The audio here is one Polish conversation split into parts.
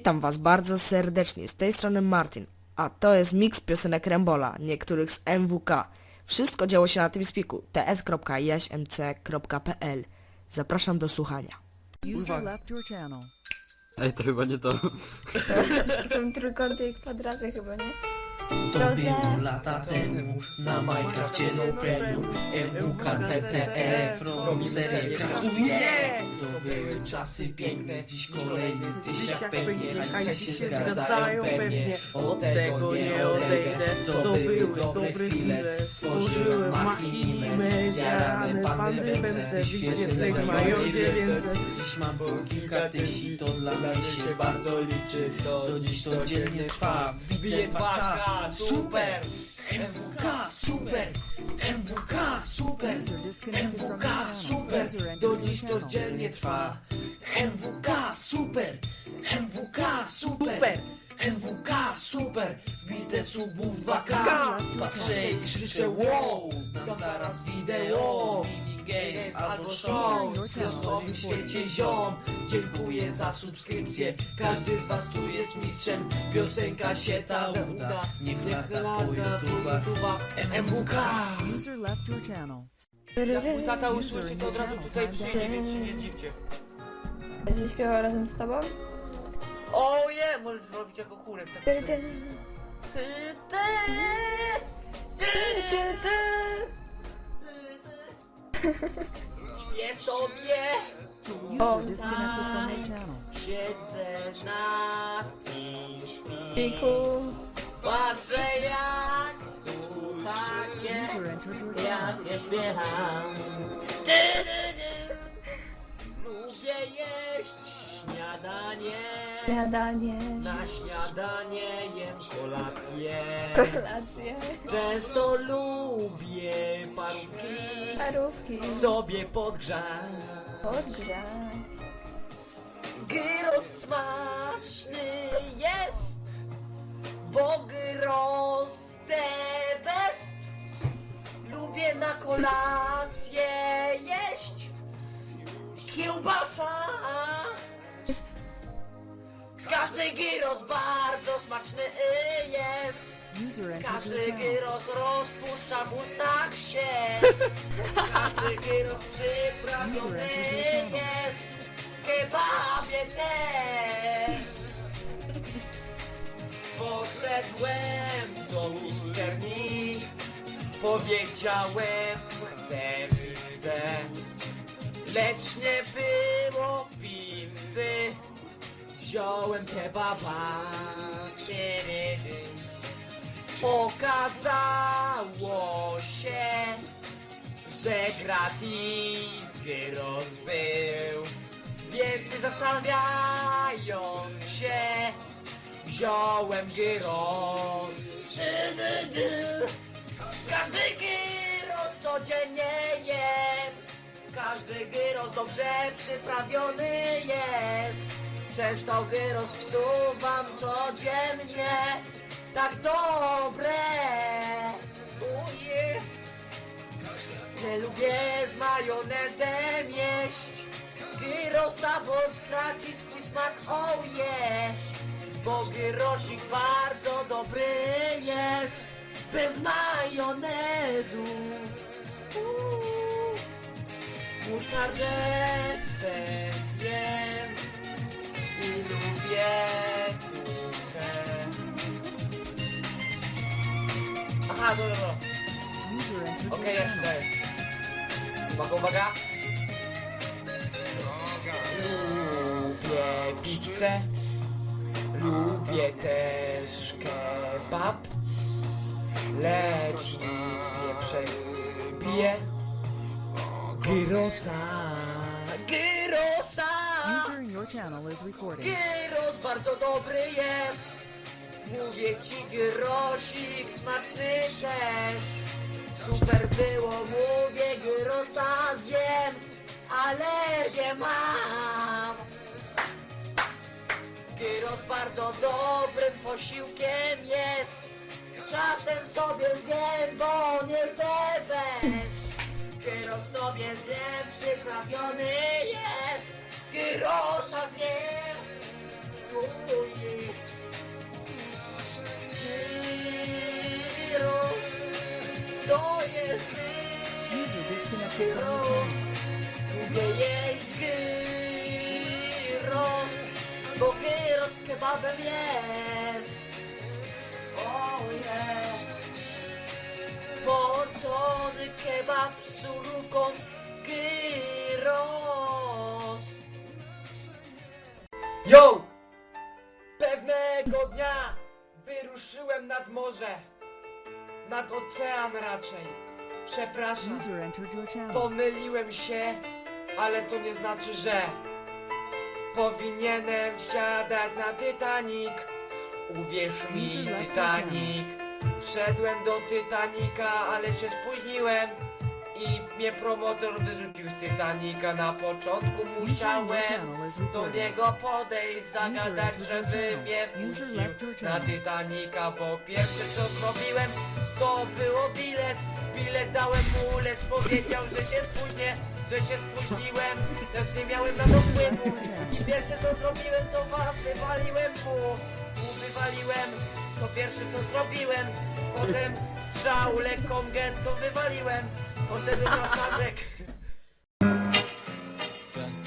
Witam Was bardzo serdecznie, z tej strony Martin, a to jest miks piosenek Rembola, niektórych z MWK. Wszystko działo się na tym spiku ts.jaśmc.pl. Zapraszam do słuchania. User left your channel. Ej, to chyba nie to. To są trójkąty i kwadraty chyba, nie? To było lata temu na Minecrafcie no premium MWKTTE from serię kraftuje To były czasy piękne, dziś kolejny tysiak pewnie Hajsy się zgadzają pewnie, od tego nie odejdę. To były dobre chwile, stworzyłem machinę Zjarane pandy węce, wyświetleń mają dziewięćset Dziś mam po kilka tysięcy, to dla mnie się bardzo liczy To dziś to dziennie trwa, wbije 2K, super! MWK, super! MWK, super! MWK, super! Do dziś to dzielnie trwa. MWK, super! MWK, super! MWK, super! Wbite subów 2K! Patrzę i krzyczę wow! Dam zaraz wideo! Minigame albo show! W nowym świecie ziom! Dziękuję za subskrypcję! Każdy z was tu jest mistrzem! Piosenka się ta uda! Niech lata po YouTubach! MWK! User left your channel. Jak mój tata usłyszy, to od razu tutaj przyjdzie, więc się nie zdziwcie. Będzie śpiewał razem z tobą? O je, możesz zrobić jako chórek. Tak Ty, ty, Ty, ty, ty, ty, ty. Śpię sobie, channel. siedzę na tym szpi. Piku. Patrzę jak słucha się, jak nie śpiewam. Ty, ty, ty. Lubię jeść śniadanie. Śniadanie. Na śniadanie jem kolację. Kolacje. Często lubię parówki Parówki. sobie podgrzać. Podgrzać. Gyros smaczny jest, bo gyros the best. Lubię na kolację jeść kiełbasa. Każdy gyros bardzo smaczny jest. Entered your Każdy gyros rozpuszcza w ustach się. Każdy gyros przyprawiony jest W kebabie też. Poszedłem do pizzerii Powiedziałem chcę pizzę Lecz nie było pizzy Wziąłem kebaba. Okazało się, że gratis gyros był Więc nie zastanawiając się Wziąłem gyros dy, dy, dy. Każdy gyros codziennie jem Każdy gyros dobrze przyprawiony jest Często gyros wsuwam codziennie. Tak dobre. Uje. Nie lubię z majonezem jeść. Gyrosa, bo traci swój smak, oh yeah Bo gyrosik bardzo dobry jest. Bez majonezu. Musztardę se zjem. I kurkę Aha, dobra, dobra User entered Okej, your jest, daję. Uwaga, uwaga. Lubię pizzę. Lubię też kebab. Lecz nic nie przebije. Gyrosa. Gyrosa. User in your channel is recording. Gyros bardzo dobry jest. Mówię ci gyrosik smaczny też. Super było, mówię gyrosa zjem. Alergię mam. Gyros bardzo dobrym posiłkiem jest. Czasem sobie zjem, bo the best Gyros sobie zjem, przyprawiony jest que rosas yeah. Oh. Gyros, to jest gyros, nie jest gyros, bo gyros kebabem jest. Oh yeah. Połączony kebab z surówką Yo! Pewnego dnia wyruszyłem nad morze. Nad ocean raczej. Przepraszam. User entered your channel. Pomyliłem się, ale to nie znaczy, że powinienem wsiadać na Titanic. Uwierz mi, Titanic. Wszedłem do Titanica, ale się spóźniłem i mnie promotor wyrzucił z Titanica. Na początku musiałem do niego podejść, zagadać, żeby mnie wpuścił na. Titanica, bo pierwsze co zrobiłem, to było bilet. Bilet dałem mu, lecz powiedział, że się spóźnię, że się spóźniłem, lecz nie miałem na to wpływu. I pierwsze co zrobiłem, to was wywaliłem mu, mu wywaliłem. To pierwsze co zrobiłem, potem strzał lekką gętą wywaliłem. Poszedłem na statek.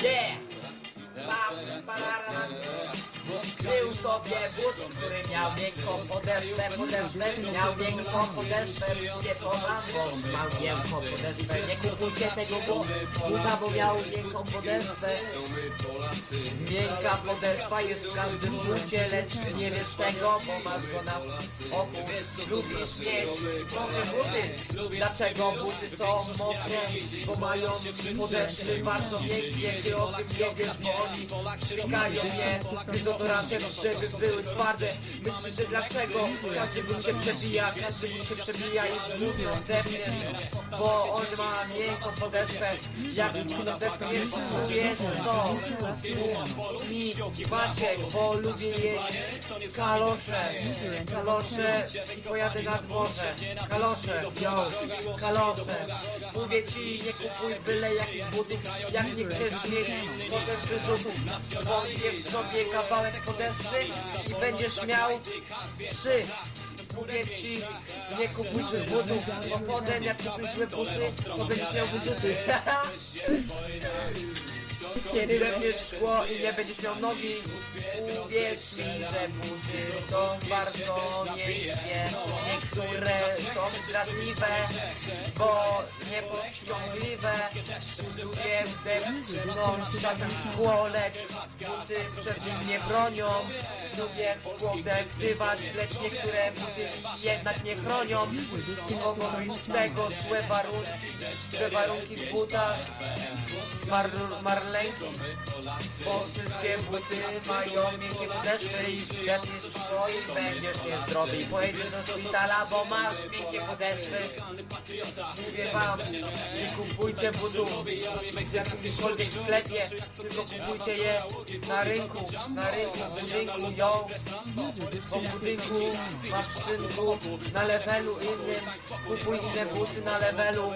Yeah! Sobie but, który miał miękką podeszwę, podeszwę miał miękką podeszwę, nie bo miał miękką podeszwę, nie kupujcie tego bu- buta, bo miał miękką podeszwę. Miękka podeszwa jest w każdym bucie, lecz nie wiesz tego, bo masz go na oku. Lubisz mieć mokre buty, dlaczego buty są mokre? Bo mają podeszwy bardzo miękkie, ty o tym nie wiesz, bo oni Pikają je były twarde Myślisz, że dlaczego? Każdy but się przebija, każdy but się przebija i gówno zepniesz Bo on ma miękką podeszwę Jak zepniesz, to jest to mi Maciek, bo lubię jeść kalosze Kalosze i pojadę nad morze Kalosze, yo, kalosze Mówię ci, nie kupuj byle jakich butów Jak nie chcesz mieć potem wyrzutów Wątpiesz sobie kawałek podeszwy i będziesz miał trzy. Mówię ci, nie kupuj tych butów, bo potem jak kupisz buty, to będziesz miał wyrzuty Wybierz szkło i nie będziesz miał nogi Uwierz mi, że buty są bardzo miękkie Niektóre są zdradliwe, bo niepowściągliwe. Lubię zepchnąć czasem szkło, lecz buty przed nim nie bronią. Lubię szkło deaktywać, lecz niektóre buty jednak nie chronią. Mogą być z tego złe warunki, złe warunki w butach. Mar marlenki Bo wszystkie buty mają miękkie podeszwy I zgadniesz szkło i będziesz niezdrowy I pojedziesz do szpitala, bo masz miękkie podeszwy Mówię wam, nie kupujcie butów w jakimkolwiek sklepie Tylko kupujcie je na rynku, na rynku, w budynku, yo Bo w budynku, masz szynku, na levelu innym Kupuj inne buty na levelu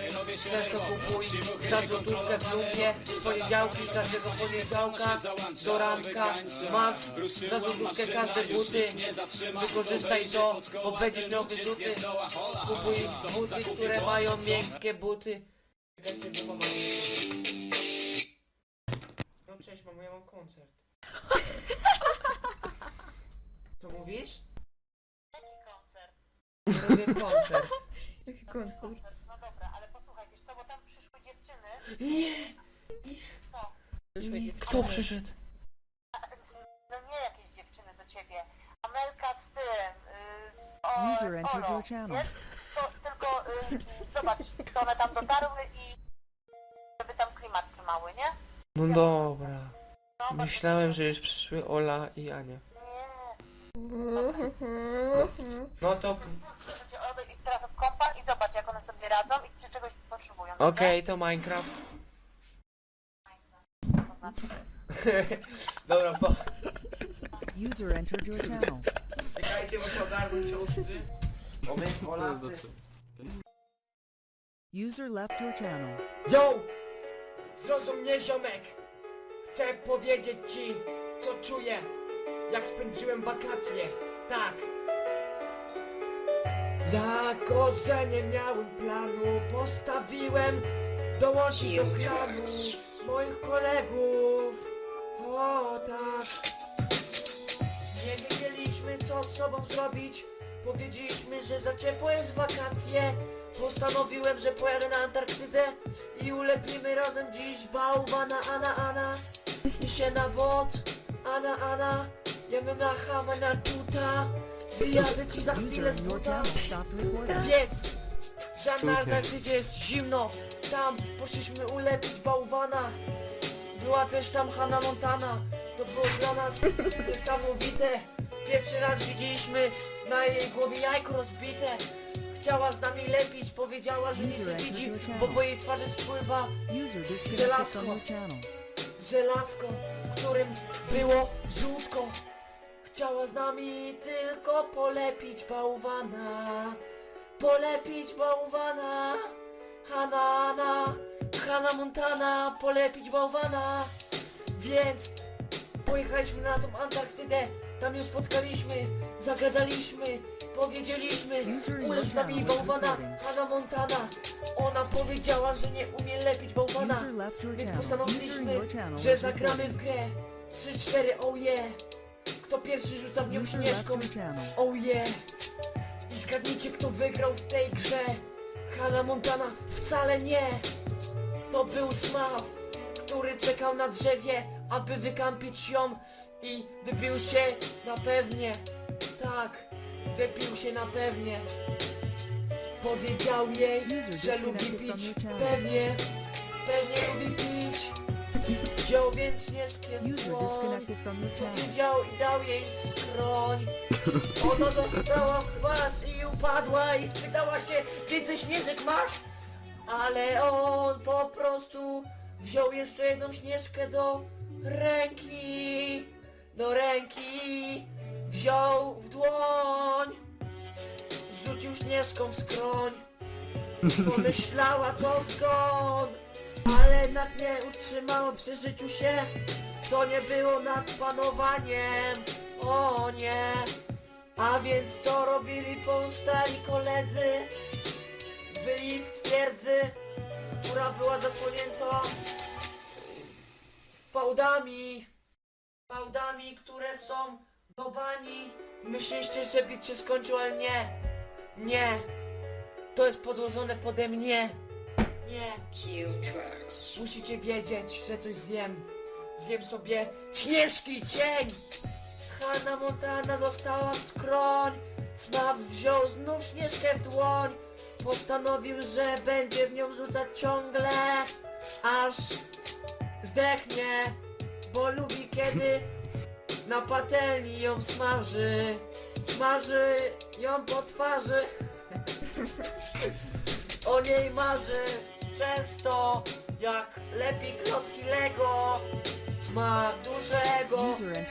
Często kupuj za złotówkę w lumpie W poniedziałki, każdego poniedziałka do ranka Masz za złotówkę każde buty. Wykorzystaj to, bo będziesz miał wyrzuty. Kupuj buty, które mają miękkie buty. No cześć mamo, ja mam koncert. Co mówisz? Robię koncert? Jaki koncert? No dobra, ale posłuchaj, wiesz co, bo tam przyszły dziewczyny. Nie! Kto przyszedł? No nie jakieś dziewczyny do ciebie. Amelka z tym, y, z, o, User z entered your channel. wiesz? To, tylko y, zobacz, to one tam dotarły i żeby tam klimat trzymały, nie? No dobra. No, Myślałem, że już przyszły Ola i Ania. Nie. No to teraz od kompa i zobacz, jak one sobie radzą i czy czegoś potrzebują. okej, to Minecraft. Znaczy, Dobra, po... User entered your channel. Czekajcie, muszę ogarnąć Polacy. User left your channel. Yo! Zrozum mnie, ziomek! Chcę powiedzieć ci, co czuję, jak spędziłem wakacje. Tak. Jako, że nie miałem planu, postawiłem dołączyć do klanu moich kolegów. O tak. Nie wiedzieliśmy co z sobą zrobić. Powiedzieliśmy, że za ciepło jest wakacje. Postanowiłem, że pojadę na Antarktydę i ulepimy razem dziś bałwana Ana Ana. I się na bot, Ana Ana. Jemy na hama na tuta. Wyjadę ci za chwilę z buta. recording. Więc, że na Antarktydzie jest zimno. Tam poszliśmy ulepić bałwana. Była też tam Hanna Montana. To było dla nas niesamowite. Pierwszy raz widzieliśmy na jej głowie jajko rozbite. Chciała z nami lepić, powiedziała, że nic nie widzi, bo po jej twarzy spływa channel. żelazko, w którym było żółtko. Chciała z nami tylko polepić bałwana. Polepić bałwana. Hanana, Hanna Montana, polepić bałwana. Więc pojechaliśmy na tą Antarktydę. Tam ją spotkaliśmy, zagadaliśmy, powiedzieliśmy, nami channel is bałwana. Hanna Montana. Ona powiedziała, że nie umie lepić bałwana. Więc postanowiliśmy, że zagramy w grę 3-4 oh yeah Kto pierwszy rzuca w nią śnieżką oh yeah I zgadnijcie kto wygrał w tej grze Hannah Montana wcale nie. To był Smaw Który czekał na drzewie Aby wykampić ją I wypił się na pewnie. Tak Wypił się na pewnie. Powiedział jej, że lubi pić. Pewnie Pewnie lubi pić Wziął więc śnieżkę w User dłoń disconnected from your channel. Powiedział i dał jej w skroń. Ona dostała w twarz i upadła i spytała się Więcej śnieżek masz? Ale on po prostu wziął jeszcze jedną śnieżkę do ręki. Do ręki. Wziął w dłoń. Rzucił śnieżką w skroń. Pomyślała to skąd jednak nie utrzymało przy życiu się To nie było nad panowaniem. O nie. A więc co robili pozostali koledzy? Byli w twierdzy. Która była zasłonięta Fałdami. Fałdami, które są do bani. Myśliście, że bit się skończył, ale nie. Nie. To jest podłożone pode mnie. Nie Musicie wiedzieć, że coś zjem. Zjem sobie śnieżki, cień! Hanna Montana dostała w skroń. Smaw wziął znów śnieżkę w dłoń. Postanowił, że będzie w nią rzucać ciągle, aż zdechnie, bo lubi kiedy na patelni ją smaży. Smaży ją po twarzy. O niej marzy często, jak lepi klocki Lego. Ma dużego,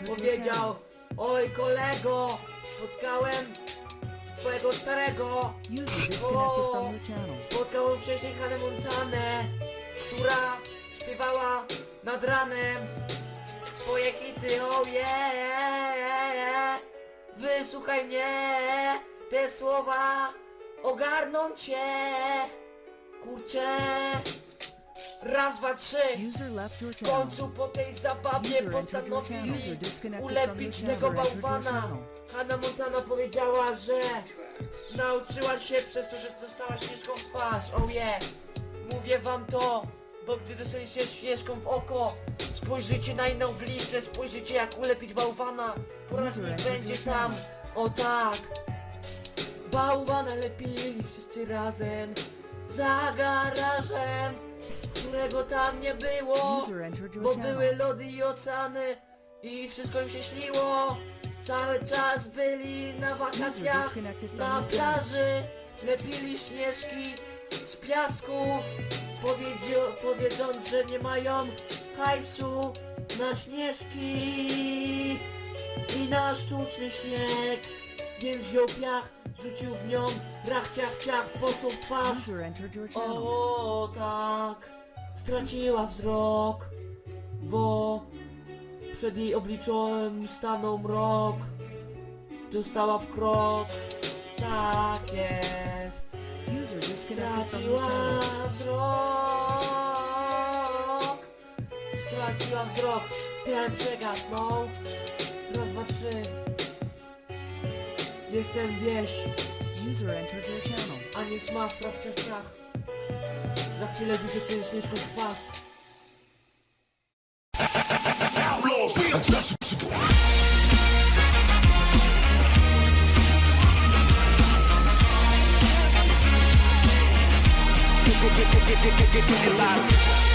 powiedział, oj kolego, spotkałem twojego starego. Spotkałem wcześniej Hannę Montanę, która śpiewała nad ranem swoje hity, oh yeah, wysłuchaj mnie, te słowa ogarną cię, kurczę, raz, dwa, trzy, w końcu po tej zabawie postanowili ulepić tego bałwana. Hannah Montana powiedziała, że nauczyła się przez to, że dostała śnieżką w twarz. Oh yeah. Mówię wam to, bo gdy dostaniecie śnieżką w oko, spojrzycie na inną bliższe, spojrzycie jak ulepić bałwana. Poradnik entered będzie tam. O tak. Bałwana lepili wszyscy razem za garażem, którego tam nie było. Bo były lody i oceany i wszystko im się śniło. Cały czas byli na wakacjach, na plaży, lepili śnieżki z piasku, powiedzio- powiedząc, że nie mają hajsu na śnieżki i na sztuczny śnieg. Więc wziął piach, rzucił w nią, rach ciach ciach, poszło w twarz. User entered your channel. O tak, straciła wzrok, bo przed jej obliczem stanął mrok. Dostała w krok, tak jest. User disconnected from your channel. Straciłam wzrok Straciłam wzrok Ten przegasnął Raz, dwa, trzy Jestem wieś User entered your channel. A nie smafra w ciach Za chwilę rzucę cię śnieżką w twarz Get, get, get, get, get, get, get, get, get, get,